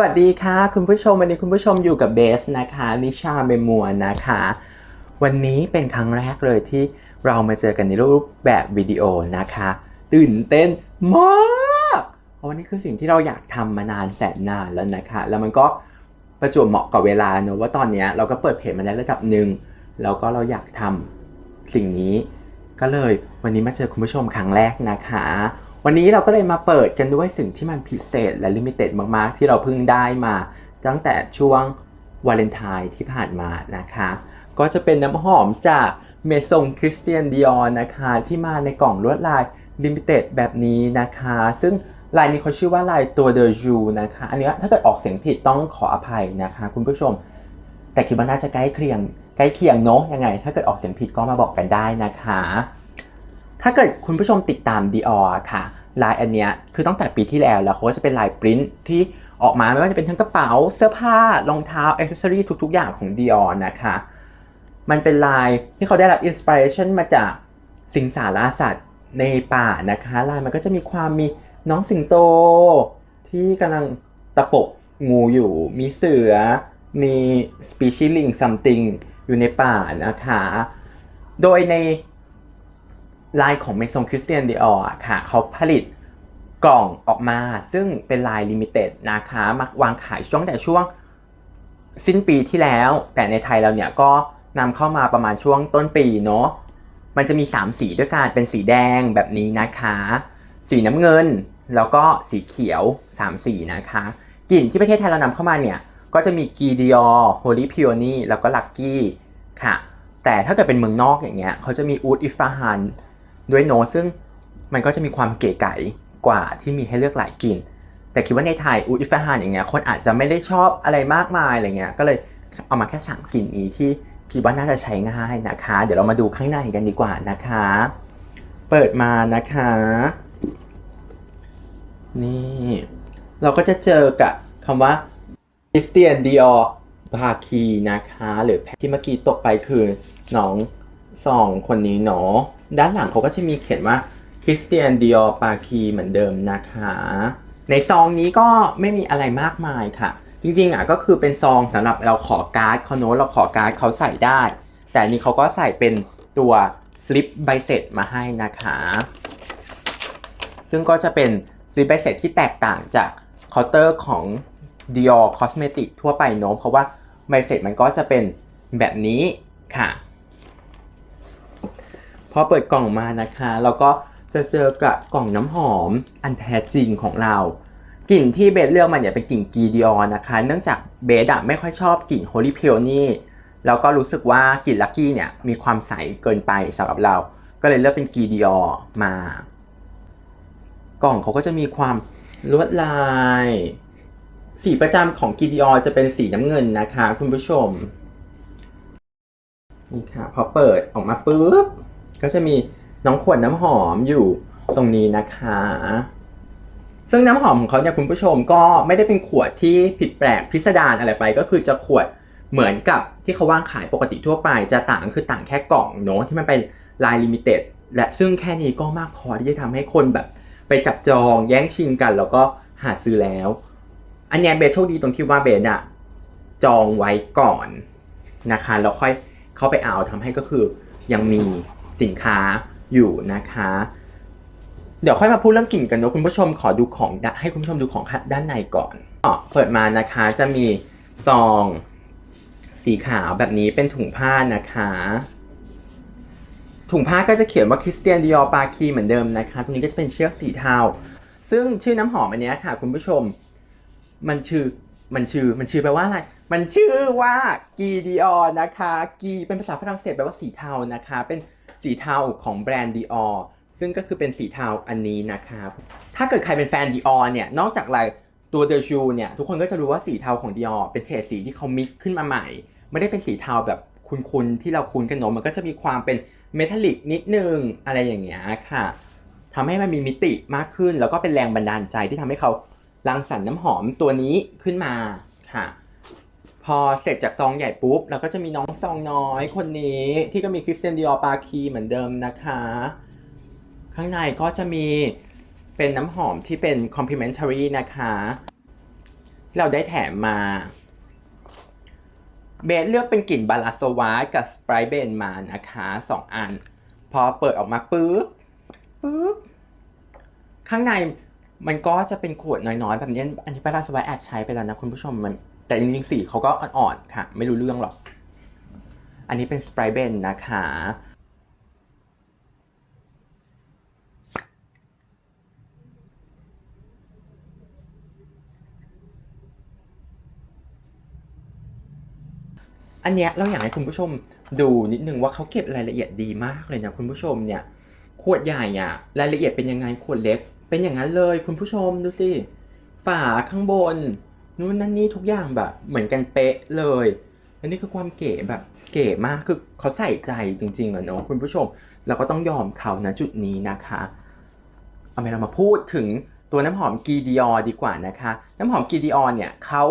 วัสดีค่ะ คุณผู้ชมวันนี้คุณผู้ชมอยู่กับเบสนะคะ นิชาเมมัวนะคะ วันนี้เป็นครั้งแรกเลยที่เรามาเจอกันในรูปแบบวิดีโอนะคะ ตื่นเต้นมากเพราะว่านี่คือสิ่งที่เราอยากทำมานานแสนนานแล้วนะคะ แล้วมันก็ประจวบเหมาะกับเวลาเนอะว่าตอนนี้เราก็เปิดเพจมาได้ระดับหนึ่งแล้วก็เราอยากทำสิ่งนี้ ก็เลยวันนี้มาเจอคุณผู้ชมครั้งแรกนะคะ วันนี้เราก็เลยมาเปิดกันด้วยสิ่งที่มันพิเศษและลิมิเต็ดมากๆ ที่เราเพิ่งได้มา ตั้งแต่ช่วงวาเลนไทน์ที่ผ่านมานะคะ ก็จะเป็นน้ำหอมจากเมซงคริสเตียนดิออนนะคะ ที่มาในกล่องลวดลายลิมิเต็ดแบบนี้นะคะ ซึ่งลายนี้เขาชื่อว่าลายตัวเดอร์จูนะคะ อันนี้ถ้าเกิดออกเสียงผิดต้องขออภัยนะคะ คุณผู้ชม แต่คิดว่าน่าจะใกล้เคียงใกล้เคียงเนอะยังไง ถ้าเกิดออกเสียงผิดก็มาบอกกันได้นะคะ ถ้าเกิดคุณผู้ชมติดตาม Dior ค่ะลายอันเนี้ยคือตั้งแต่ปีที่แล้วแล้วเขาจะเป็นลายปริ้นที่ออกมาไม่ว่าจะเป็นทั้งกระเป๋าเสื้อผ้ารองเท้าอ c เซสซอรี่ทุก ๆ อย่างของ Dior นะคะ มันเป็นลายที่เขาได้รับอินสปิเรชันมาจากสิงสาราสัตว์ในป่านะคะลายมันก็จะมีความมีน้องสิงโต ที่กำลังตะปบงูอยู่ มีเสือ มีสปีชีลิงซัมติงอยู่ในป่านะคะ โดยใน ลายของเมซงคริสเตียนดิออค่ะ เขาผลิตกล่องออกมาซึ่งเป็นลายลิมิเต็ดนะคะมักวางขายช่วงแต่ช่วงสิ้นปีที่แล้ว แต่ในไทยเราเนี่ยก็นำเข้ามาประมาณช่วงต้นปีเนาะมันจะมี 3 สีด้วยกันเป็นสีแดงแบบนี้นะคะ สีน้ำเงินแล้วก็สีเขียว 3 สีนะคะกลิ่นที่ประเทศไทยเรานำเข้ามาเนี่ยก็จะมีกีดิออโฮลิพิโอนีแล้วก็ลักกี้ค่ะ แต่ถ้าเกิดเป็นเมืองนอกอย่างเงี้ยเขาจะมีอูดอิฟาฮัน ด้วยโน้ตซึ่งมันก็จะมีความเก๋ไก๋กว่าที่มีให้เลือกหลายกลิ่น แต่คิดว่าในไทยอูอิฟาฮานอย่างเงี้ยคนอาจจะไม่ได้ชอบอะไรมากมายอะไรเงี้ยก็เลยเอามาแค่3กลิ่นนี้ที่คิดว่าน่าจะใช้ง่ายนะคะ เดี๋ยวเรามาดูข้างในกันดีกว่านะคะ เปิดมานะคะ นี่ เราก็จะเจอกับคำว่า Christian Dior บาคีนะคะ หรือแพที่เมื่อกี้ตกไปคือน้องสองคนนี้เนาะ ด้านหลังเขาก็จะมีเขียนว่า Christian Dior ปาคีเหมือนเดิมนะคะ ในซองนี้ก็ไม่มีอะไรมากมายค่ะ จริงๆอะก็คือเป็นซองสำหรับเราขอการ์ดเขาโน้ตเราขอการ์ดเขาใส่ได้ แต่นี้เขาก็ใส่เป็นตัวสลิปใบเสร็จมาให้นะคะ ซึ่งก็จะเป็นสลิปใบเสร็จที่แตกต่างจากเคาน์เตอร์ของ Dior Cosmetic ทั่วไปเนอะเพราะว่าใบเสร็จมันก็จะเป็นแบบนี้ค่ะ พอเปิดกล่องมานะคะ เราก็จะเจอกับกล่องน้ำหอมอันแท้จริงของเรากลิ่นที่เบสเลือกมาเนี่ยเป็นกลิ่นกีดิออนนะคะ เนื่องจากเบสอะไม่ค่อยชอบกลิ่นโฮลิเพ o นี่แล้วก็รู้สึกว่ากลิ่นลักกี้เนี่ยมีความใสเกินไปสำหรับเรา ก็เลยเลือกเป็นกีดิออมา กล่องเขาก็จะมีความลวดลาย สีประจำของกีดิออจะเป็นสีน้ำเงินนะคะ คุณผู้ชมนี่ค่ะพอเปิดออกมาปุ๊บ ก็จะมีน้องขวดน้ำหอมอยู่ตรงนี้นะคะ ซึ่งน้ำหอมของเขาเนี่ยคุณผู้ชมก็ไม่ได้เป็นขวดที่ผิดแปลกพิสดารอะไรไป ก็คือจะขวดเหมือนกับที่เขาวางขายปกติทั่วไป จะต่างคือต่างแค่กล่องเนาะที่มันเป็นลายลิมิเต็ดและซึ่งแค่นี้ก็มากพอที่จะทำให้คนแบบ ไปจับจองแย่งชิงกัน แล้วก็หาซื้อแล้ว อันเนี้ยเบสโชคดีตรงที่ว่าเบสอะจองไว้ก่อนนะคะแล้วค่อยเข้าไปเอาทำให้ก็คือยังมี สินค้าอยู่นะคะ เดี๋ยวค่อยมาพูดเรื่องกลิ่นกันเนอะคุณผู้ชมขอดูของให้คุณผู้ชมดูของด้านในก่อนอ๋อเปิดมานะคะจะมีซองสีขาวแบบนี้เป็นถุงผ้านะคะ ถุงผ้าก็จะเขียนว่าคริสเตียนดิออปาคีเหมือนเดิมนะคะตรงนี้ก็จะเป็นเชือกสีเทาซึ่งชื่อน้ำหอมอันนี้ค่ะ คุณผู้ชม มันชื่อมันชื่อมันชื่อแปลว่าอะไร มันชื่อว่ากีดิออนะคะ กีเป็นภาษาฝรั่งเศสแปลว่าสีเทานะคะ เป็น สีเทาของแบรนด์ดิออซึ่งก็คือเป็นสีเทาอันนี้นะคะถ้าเกิดใครเป็นแฟนดิออเนี่ย นอกจากลายตัวเดอชูเนี่ย ทุกคนก็จะรู้ว่าสีเทาของดิออเป็นเฉดสีที่เขามิกขึ้นมาใหม่ ไม่ได้เป็นสีเทาแบบคุ้นๆที่เราคุ้นกันเนอะมันก็จะมีความเป็นเมทัลลิกนิดนึงอะไรอย่างเงี้ยค่ะทำให้มันมีมิติมากขึ้น แล้วก็เป็นแรงบันดาลใจที่ทำให้เขารังสรรค์น้ำหอมตัวนี้ขึ้นมาค่ะ พอเสร็จจากซองใหญ่ปุ๊บเราก็จะมีน้องซองน้อยคนนี้ที่ก็มีคริสเตียนดิออปาคีเหมือนเดิมนะคะ ข้างในก็จะมีเป็นน้ำหอมที่เป็น complimentary นะคะที่เราได้แถมมา เบสเลือกเป็นกลิ่นบาลาโซวากับสไปรเบนมานะคะสองอัน พอเปิดออกมาปุ๊บปุ๊บข้างในมันก็จะเป็นขวดน้อยๆ แบบนี้อันนี้บาลาโซวาแอบใช้ไปแล้วนะคุณผู้ชมมัน แต่จริงๆสีเขาก็อ่อนๆค่ะ ไม่รู้เรื่องหรอก อันนี้เป็นสไปรเบนนะคะอันเนี้ยเราอยากให้คุณผู้ชมดูนิดนึงว่าเขาเก็บรายละเอียดดีมากเลยนะคุณผู้ชมเนี่ยขวดใหญ่อะรายละเอียดเป็นยังไงขวดเล็ก เป็นอย่างนั้นเลยคุณผู้ชมดูสิฝาข้างบน นู่นนั่นนี่ทุกอย่างแบบ เหมือนกันเป๊ะเลย อันนี้คือความเก๋แบบเก๋มากคือเขาใส่ใจจริงๆอะเนาะคุณผู้ชมเราก็ต้องยอมเขานะจุดนี้นะคะเอาไปเรามาพูดถึงตัวน้ำหอมกีดิออดีกว่านะคะ น้ำหอมกีดิออเนี่ยเขา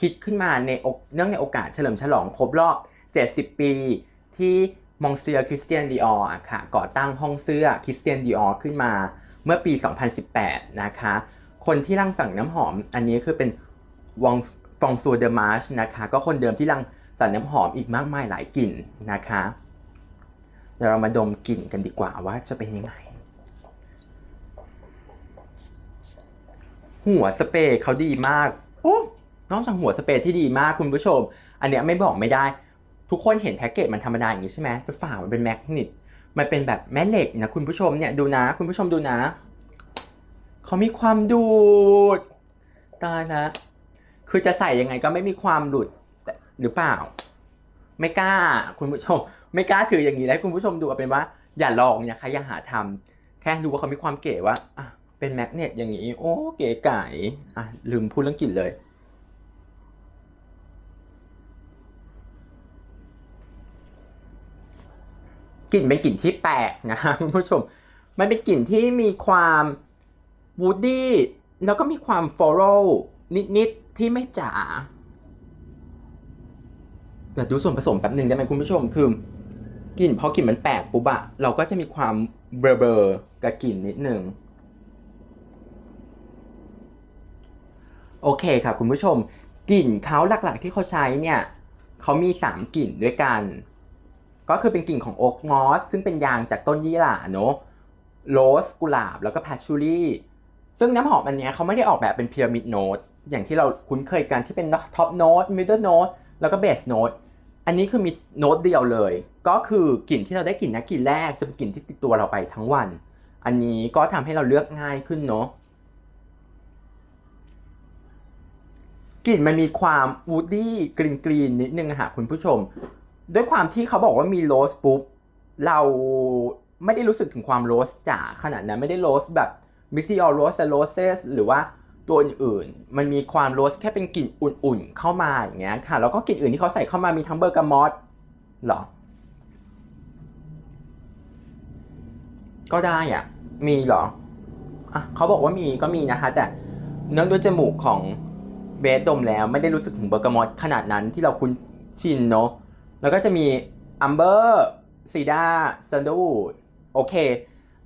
คิดขึ้นมาในอกเนื่องในโอกาสเฉลิมฉลองครบรอบ 70 ปีที่มองเซียคริสเตียนดีออร์ค่ะก่อตั้งห้องเสื้อคริสเตียนดีออร์ขึ้นมาเมื่อปี 2018 นะคะ คนที่รังสรรค์น้ำหอมอันนี้คือเป็น วองฟองซัวเดอมาร์ชนะคะ ก็คนเดิมที่รังสรรค์น้ำหอมอีกมากมายหลายกลิ่นนะคะเดี๋ยวเรามาดมกลิ่นกันดีกว่าว่าจะเป็นยังไง หัวสเปรย์เขาดีมากโอ้นอกจากหัวสเปรย์ที่ดีมากคุณผู้ชม อันเนี้ยไม่บอกไม่ได้ ทุกคนเห็นแพ็กเกจมันธรรมดาอย่างนี้ใช่ไหมแต่ฝามันเป็นแมกเนตมันเป็นแบบแม่เหล็กนะคุณผู้ชมเนี่ยดูนะคุณผู้ชมดูนะเขามีความดูดตายนะ คือจะใส่ยังไงก็ไม่มีความหลุดหรือเปล่า ไม่กล้า คุณผู้ชม ไม่กล้าถืออย่างนี้แล้วคุณผู้ชมดูเอาเป็นว่า อย่าลองนะคะอย่าหาทำแค่ดูว่าเขามีความเก๋ว่าอะเป็นแมกเนตอย่างนี้ โอ้เก๋ไก่อะลืมพูดเรื่องกลิ่นเลยกลิ่นเป็นกลิ่นที่แปลกนะคุณผู้ชม มันเป็นกลิ่นที่มีความวูดดี้แล้วก็มีความฟลอรัลนิดๆ ที่ไม่จ๋าเดี๋ยวดูส่วนผสมแป๊บหนึ่งได้ไหมคุณผู้ชมคือกลิ่นพอกลิ่นมันแปลกปุ๊บอะเราก็จะมีความเบลอๆกับกลิ่นนิดหนึ่งโอเคค่ะคุณผู้ชมกลิ่นเขาหลักๆที่เขาใช้เนี่ยเขามี 3 กลิ่นด้วยกัน ก็คือเป็นกลิ่นของโอ๊กมอสซึ่งเป็นยางจากต้นยี่หร่าเนอะโรสกุหลาบแล้วก็แพชชูรี่ซึ่งน้ำหอมอันนี้เขาไม่ได้ออกแบบเป็นพีระมิดโน้ต อย่างที่เราคุ้นเคยกันที่เป็นท็อปโน้ตมิดเดิลโน้ตแล้วก็เบสโน้ตอันนี้คือมีโน้ตเดียวเลย ก็คือกลิ่นที่เราได้กลิ่นนะกลิ่นแรกจะเป็นกลิ่นที่ติดตัวเราไปทั้งวัน อันนี้ก็ทำให้เราเลือกง่ายขึ้นเนาะกลิ่นมันมีความวูดดี้กรีนกรีนนิดนึงอะค่ะคุณผู้ชม ด้วยความที่เขาบอกว่ามีโรสปุ๊บเราไม่ได้รู้สึกถึงความโรสจ๋าขนาดนั้นไม่ได้โรสแบบมิสซิออโรสโรเซสหรือว่า ตัวอื่นๆ มันมีความโรสแค่เป็นกลิ่นอุ่นๆ เข้ามาอย่างเงี้ยค่ะ แล้วก็กลิ่นอื่นที่เขาใส่เข้ามามีทั้งเบอร์กามอตหรอ ก็ได้อะ มีเหรอ อะเขาบอกว่ามีก็มีนะคะ แต่เนื่องด้วยจมูกของเบสดมแล้วไม่ได้รู้สึกถึงเบอร์กามอตขนาดนั้นที่เราคุ้นชินเนาะ แล้วก็จะมีอัมเบอร์ซีดาซันเดอร์วูดโอเค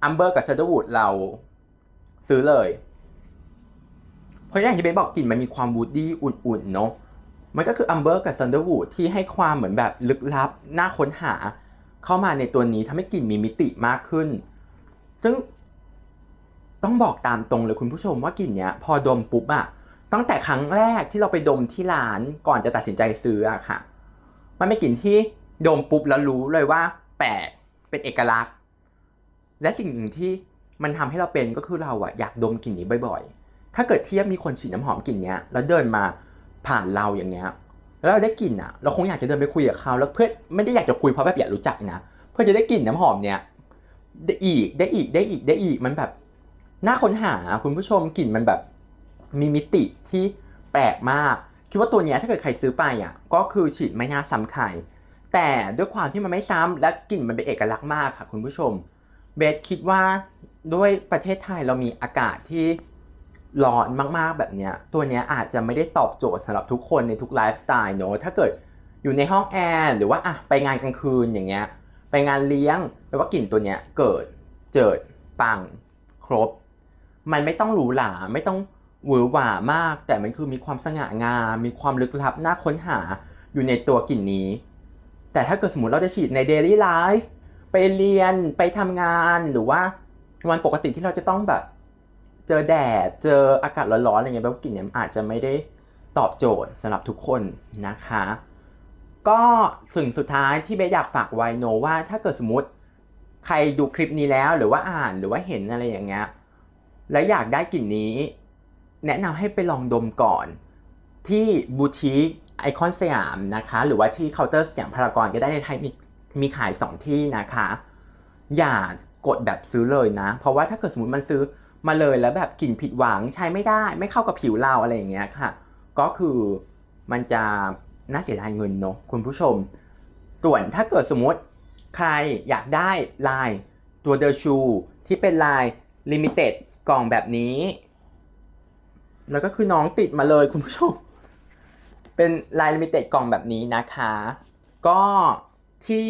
อัมเบอร์กับซันเดอร์วูดเราซื้อเลย ราะอย่างที่เบสบอกกลิ่นมันมีความวูดดี้อุ่นๆเนาะมันก็คืออัมเบอร์กับซันเดอร์วูดที่ให้ความเหมือนแบบลึกลับน่าค้นหา เข้ามาในตัวนี้ทำให้กลิ่นมีมิติมากขึ้น ซึ่งต้องบอกตามตรงเลยคุณผู้ชมว่ากลิ่นเนี้ยพอดมปุ๊บอะตั้งแต่ครั้งแรกที่เราไปดมที่ร้านก่อนจะตัดสินใจซื้ออะค่ะ มันเป็นกลิ่นที่ดมปุ๊บแล้วรู้เลยว่า แปลกเป็นเอกลักษณ์ และสิ่งหนึ่งที่มันทำให้เราเป็นก็คือเราอะอยากดมกลิ่นนี้บ่อยๆ ถ้าเกิดเทียบมีคนฉีดน้ำหอมกลิ่นเนี้ยแล้วเดินมาผ่านเราอย่างเงี้ยแล้วเราได้กลิ่นอะ เราคงอยากจะเดินไปคุยกับเขาแล้วเพื่อไม่ได้อยากจะคุยเพราะแบบอยากรู้จักนะเพื่อจะได้กลิ่นน้ำหอมเนี้ยได้อีกได้อีกได้อีกได้อีกมันแบบน่าค้นหาคุณผู้ชมกลิ่นมันแบบมีมิติที่แปลกมาก คิดว่าตัวเนี้ยถ้าเกิดใครซื้อไปอะก็คือฉีดไม่น่าซ้ำใครแต่ด้วยความที่มันไม่ซ้ำและกลิ่นมันเป็นเอกลักษณ์มากค่ะคุณผู้ชมเบสคิดว่าด้วยประเทศไทยเรามีอากาศที่ ร้อนมากๆแบบเนี้ยตัวเนี้ยอาจจะไม่ได้ตอบโจทย์สำหรับทุกคนในทุกไลฟ์สไตล์เนอะถ้าเกิดอยู่ในห้องแอร์หรือว่าอะไปงานกลางคืนอย่างเงี้ยไปงานเลี้ยงแปลว่ากลิ่นตัวเนี้ยเกิดเจิดปังครบ มันไม่ต้องหรูหราไม่ต้องหวือหวามาก แต่มันคือมีความสง่างาม มีความลึกลับน่าค้นหาอยู่ในตัวกลิ่นนี้ แต่ถ้าเกิดสมมติเราจะฉีดใน daily life ไปเรียนไปทำงานหรือว่าวันปกติที่เราจะต้องแบบ เจอแดด เจออากาศร้อนๆอะไรเงี้ยแบบกลิ่นเนี่ยอาจจะไม่ได้ตอบโจทย์สำหรับทุกคนนะคะ ก็สิ่งสุดท้ายที่เบสอยากฝากไว้โนว่าถ้าเกิดสมมติใครดูคลิปนี้แล้วหรือว่าอ่านหรือว่าเห็นอะไรอย่างเงี้ยและอยากได้กลิ่นนี้ แนะนำให้ไปลองดมก่อน ที่บูติกไอคอนสยามนะคะ หรือว่าที่เคาน์เตอร์สยามพารากอนก็ได้ในไทยมีมีขาย 2 ที่นะคะ อย่ากดแบบซื้อเลยนะ เพราะว่าถ้าเกิดสมมติมันซื้อ มาเลยแล้วแบบกลิ่นผิดหวังใช้ไม่ได้ไม่เข้ากับผิวเราอะไรอย่างเงี้ยค่ะ ก็คือมันจะน่าเสียดายเงินเนอะคุณผู้ชม ส่วนถ้าเกิดสมมติใครอยากได้ลายตัวเดอร์ชูที่เป็นลายลิมิเต็ดกล่องแบบนี้ แล้วก็คือน้องติดมาเลยคุณผู้ชม เป็นลายลิมิเต็ดกล่องแบบนี้นะคะ ก็ที่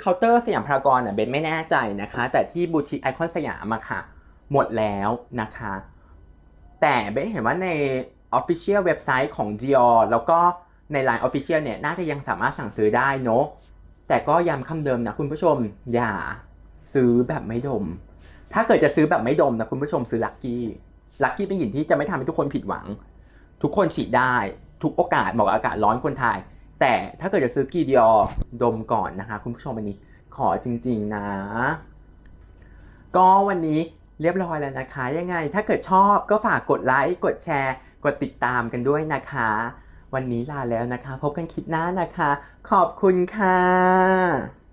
เคาน์เตอร์สยามพารากอนอะเบนไม่แน่ใจนะคะ แต่ที่บูติกไอคอนสยามอะค่ะ หมดแล้วนะคะ แต่เบนเห็นว่าใน Official เว็บไซต์ของ Dior แล้วก็ใน Line Official เนี่ย น่าจะยังสามารถสั่งซื้อได้เนอะแต่ก็ย้ำคำเดิมนะคุณผู้ชม อย่าซื้อแบบไม่ดม ถ้าเกิดจะซื้อแบบไม่ดมนะคุณผู้ชมซื้อลักกี้ลักกี้เป็นหยินที่จะไม่ทำให้ทุกคนผิดหวัง ทุกคนฉีดได้ ทุกโอกาสเหมาะกับอากาศร้อนคนไทย แต่ถ้าเกิดจะซื้อกีดีอดมก่อนนะคะ คุณผู้ชมอันนี้ขอจริง ๆ นะ ก็วันนี้ เรียบร้อยแล้วนะคะ ยังไงถ้าเกิดชอบก็ฝากกดไลค์กดแชร์ กดติดตามกันด้วยนะคะ วันนี้ลาแล้วนะคะ พบกันคลิปหน้านะคะ ขอบคุณค่ะ